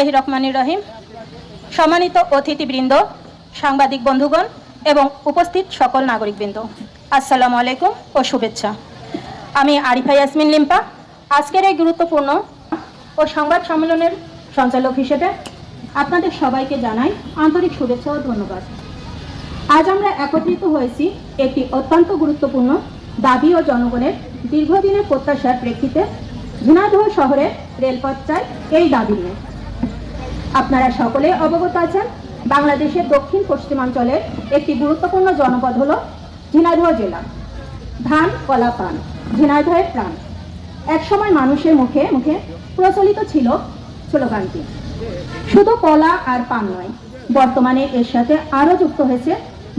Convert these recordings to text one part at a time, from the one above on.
বিসমিল্লাহ রহমানির রহিম। সম্মানিত অতিথিবৃন্দ, সাংবাদিক বন্ধুগণ এবং উপস্থিত সকল নাগরিকবৃন্দ, আসসালামু আলাইকুম ও শুভেচ্ছা। আমি আরিফা ইয়াসমিন লিম্পা। আজকের এই গুরুত্বপূর্ণ ও সংবাদ সম্মেলনের সঞ্চালক হিসেবে আপনাদের সবাইকে জানাই আন্তরিক শুভেচ্ছা ও ধন্যবাদ। আজ আমরা একত্রিত হয়েছি একটি অত্যন্ত গুরুত্বপূর্ণ দাবি ও জনগণের দীর্ঘদিনের প্রত্যাশার প্রেক্ষিতে ঝিনাইদহ শহরে রেলপথ চাই এই দাবি নিয়ে। আপনারা সকলে অবগত আছেন, বাংলাদেশের দক্ষিণ পশ্চিমাঞ্চলের একটি গুরুত্বপূর্ণ জনপদ হল ঝিনাইদহ জেলা। ধান, কলা, পান, ঝিনাইদহের প্রাণ। একসময় মানুষের মুখে মুখে প্রচলিত ছিল স্লোগানটি। শুধু কলা আর পান নয়, বর্তমানে এর সাথে আরও যুক্ত হয়েছে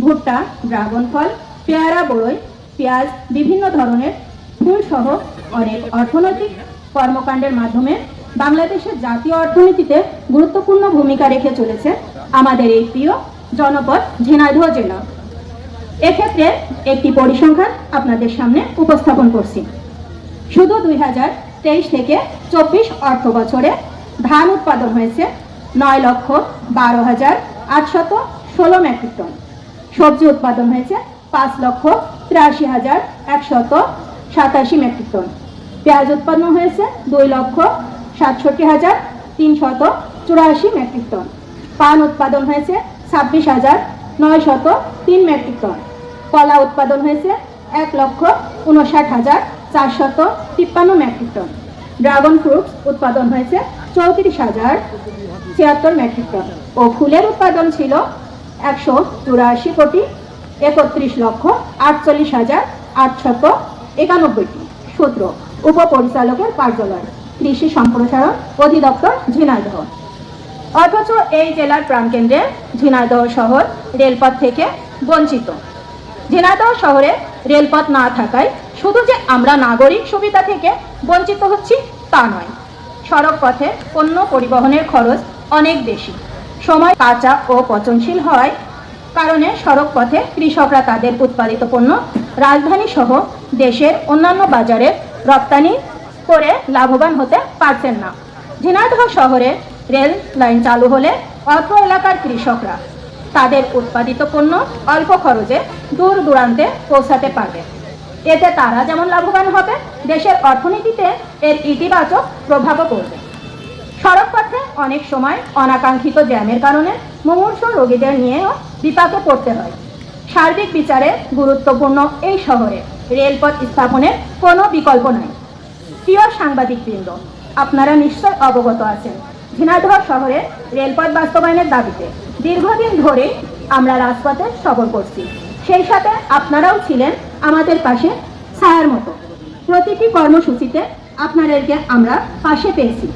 ভুট্টা, ড্রাগন ফল, পেয়ারা, বড়ই, পেঁয়াজ, বিভিন্ন ধরনের ফুল সহ অনেক অর্থনৈতিক কর্মকাণ্ডের মাধ্যমে বাংলাদেশের জাতীয় অর্থনীতিতে গুরুত্বপূর্ণ ভূমিকা রেখে চলেছে আমাদের এই প্রিয় জনপদ ঝিনাইদহ জেলা। এক্ষেত্রে একটি পরিসংখ্যান আপনাদের সামনে উপস্থাপন করছি। শুধু দুই হাজার তেইশ থেকে চব্বিশ অর্থ বছরে ধান উৎপাদন হয়েছে নয় লক্ষ বারো হাজার আটশত ষোলো মেট্রিক টন। সবজি উৎপাদন হয়েছে পাঁচ লক্ষ তিরাশি হাজার একশত সাতাশি মেট্রিক টন। পেঁয়াজ উৎপন্ন হয়েছে দুই লক্ষ সাতষট্টি হাজার তিনশত চুরাশি মেট্রিক টন। পান উৎপাদন হয়েছে ছাব্বিশ হাজার নয়শত তিন মেট্রিক টন। কলা উৎপাদন হয়েছে এক লক্ষ উনষাট হাজার চারশত তিপ্পান্ন মেট্রিক টন। ড্রাগন ফ্রুটস উৎপাদন হয়েছে চৌত্রিশ হাজার ছিয়াত্তর মেট্রিক টন। ও ফুলের উৎপাদন ছিল একশো চুরাশি কোটি, একত্রিশ লক্ষ আটচল্লিশ হাজার আটশত একানব্বইটি। সূত্র, উপপরিচালকের কার্যালয়। কৃষি সম্প্রসারণ অধিদপ্তর ঝিনাইদহ। অথচ এই জেলার প্রাণকেন্দ্রে ঝিনাইদহ শহর রেলপথ থেকে বঞ্চিত। ঝিনাইদহ শহরে রেলপথ না থাকায় শুধু যে আমরা নাগরিক সুবিধা থেকে বঞ্চিত হচ্ছি তা নয়, সড়ক পথে পণ্য পরিবহনের খরচ অনেক বেশি। সময় কাঁচা ও পচনশীল হয় কারণে সড়ক পথে কৃষকরা তাদের উৎপাদিত পণ্য রাজধানী সহ দেশের অন্যান্য বাজারে রপ্তানি করে লাভবান হতে পারছেন না। ঝিনাইদহ শহরে রেল লাইন চালু হলে অত্র এলাকার কৃষকরা তাদের উৎপাদিত পণ্য অল্প খরচে দূর দূরান্তে পৌঁছাতে পারবে। এতে তারা যেমন লাভবান হবে, দেশের অর্থনীতিতে এর ইতিবাচক প্রভাবও পড়বে। সড়ক পথে অনেক সময় অনাকাঙ্ক্ষিত জ্যামের কারণে মুমূর্ষ রোগীদের নিয়েও বিপাকে পড়তে হয়। সার্বিক বিচারে গুরুত্বপূর্ণ এই শহরে রেলপথ স্থাপনের কোনো বিকল্প নাই। প্রিয় সাংবাদিকবৃন্দ, আপনারা নিশ্চয় অবগত আছেন। ঝিনাইদহ শহরে রেলপথ বাস্তবায়নের দাবিতে দীর্ঘদিন ধরে আমরা রাজপথে সফর করছি। সেই সাথে আপনারাও ছিলেন আমাদের পাশে ছায়ার মতো। প্রতিটি কর্মসূচিতে আপনাদেরকে আমরা পাশে পেয়েছি।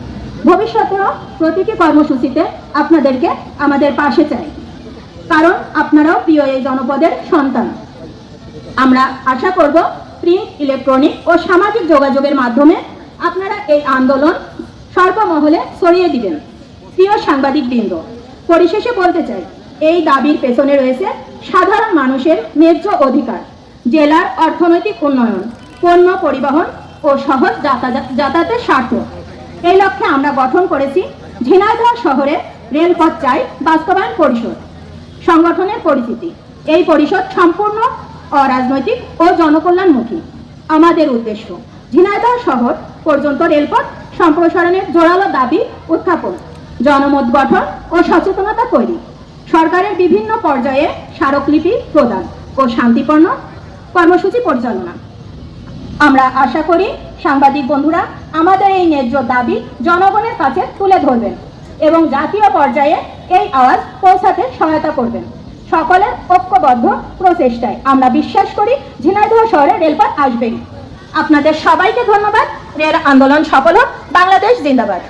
ভবিষ্যতেও প্রতিটি কর্মসূচিতে আপনাদেরকে আমাদের পাশে চাই। কারণ আপনারাও প্রিয় এই জনপদের সন্তান। আমরা আশা করব প্রিন্ট ইলেকট্রনিক ও সামাজিক যোগাযোগের মাধ্যমে আপনারা এই আন্দোলন সর্বমহলে ছড়িয়ে দিবেন। প্রিয় সাংবাদিক বৃন্দ পরিশেষে বলতে চাই, এই দাবির পেছনে রয়েছে সাধারণ মানুষের ন্যায্য অধিকার, জেলার অর্থনৈতিক উন্নয়ন, পণ্য পরিবহন ও সহজ যাতায়াতের স্বার্থ। এই লক্ষ্যে আমরা গঠন করেছি ঝিনাইদহ শহরে রেলপথ চাই বাস্তবায়ন পরিষদ। সংগঠনের পরিচিতি। এই পরিষদ সম্পূর্ণ অরাজনৈতিক ও জনকল্যাণমুখী। আমাদের উদ্দেশ্য, ঝিনাইদহ শহর পর্যন্ত রেলপথ সম্প্রসারণের জোরালো দাবি উত্থাপন, জনমত গঠন ও সচেতনতা তৈরি। সরকারের বিভিন্ন পর্যায়ে স্মারকলিপি প্রদান ও শান্তিপূর্ণ কর্মসূচি পরিচালনা। আমরা আশা করি, সাংবাদিক বন্ধুরা, আমাদের এই ন্যায্য দাবি জনগণের কাছে তুলে ধরবেন এবং জাতীয় পর্যায়ে এই আওয়াজ পৌঁছাতে সহায়তা করবেন। সকলের ঐক্যবদ্ধ প্রচেষ্টায়। আমরা বিশ্বাস করি ঝিনাইদহ শহরে রেলপথ আসবেন আপনাদের সবাইকে ধন্যবাদ। রেল আন্দোলন সফল হোক। বাংলাদেশ জিন্দাবাদ।